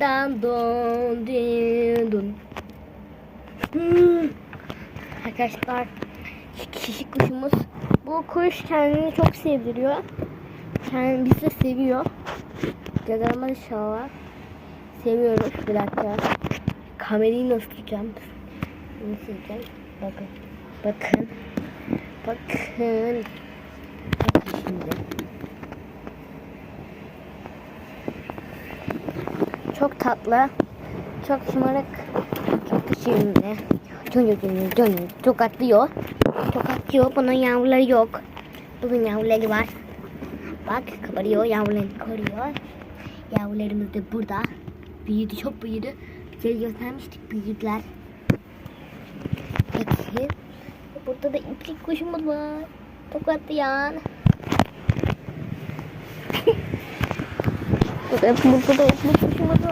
dan don din dun. Hmm. Arkadaşlar kişi kuşumuz. Bu kuş kendini çok sevdiriyor. Kendini bizi de seviyor. Gagama inşallah. Seviyoruz. Bir dakika. Kamerayı nasıl tutacağım? Nasıl tutacağım? Bakın. Bakın. Bakın Çok tatlı. Çok şımarık. Çok da şimdi. Dönüyor dönüyor dönüyor. Çok atlıyor. Çok atlıyor. Bunun yavruları yok. Bunun yavruları var. Bak kabarıyor. Yavrularını koruyor. Yavrularımız da burada. Büyüdü çok büyüdü. Bize göstermiştik büyüdüler. Bakın. Burada da iplik kuşumuz var. Çok Почему-то